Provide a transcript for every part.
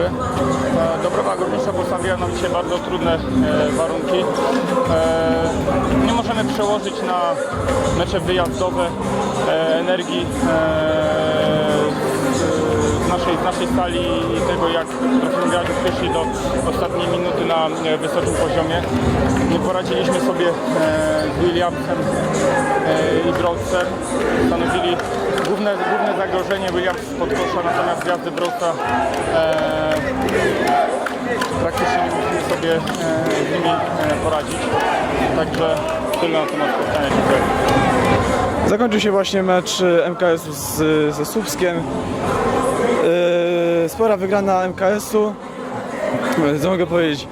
dobry. E, Dobrowa Górnicza postawiła nam dzisiaj bardzo trudne e, warunki. E, nie możemy przełożyć na mecze wyjazdowe energii naszej, sali i tego, jak potrafimy grać uspiecznie do ostatniej minuty na e, wysokim poziomie. Nie poradziliśmy sobie e, z Williamsem e, i Broadsem. Stanowili główne, główne zagrożenie Williams pod kosza, natomiast gwiazdy Broadsa e, praktycznie nie mogliśmy sobie z nimi poradzić. Także tyle na temat spotkania. Dziękuję. Zakończył się właśnie mecz MKS-u z, ze Słupskiem. Spora wygrana MKS-u. Yy, Co mogę powiedzieć?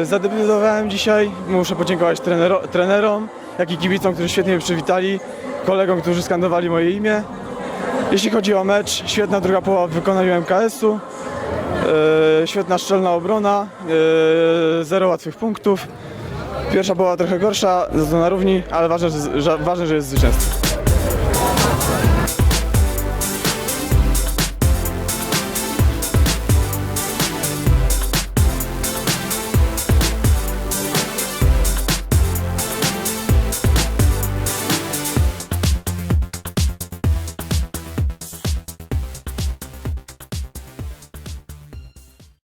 Yy, zadebiutowałem dzisiaj. Muszę podziękować trenero, trenerom, jak i kibicom, którzy świetnie mnie przywitali, kolegom, którzy skandowali moje imię. Jeśli chodzi o mecz, świetna druga połowa w wykonaniu MKS-u. Yy, świetna szczelna obrona, zero łatwych punktów. Pierwsza była trochę gorsza, za to na równi, ale ważne, że, ważne, że jest zwycięstwo.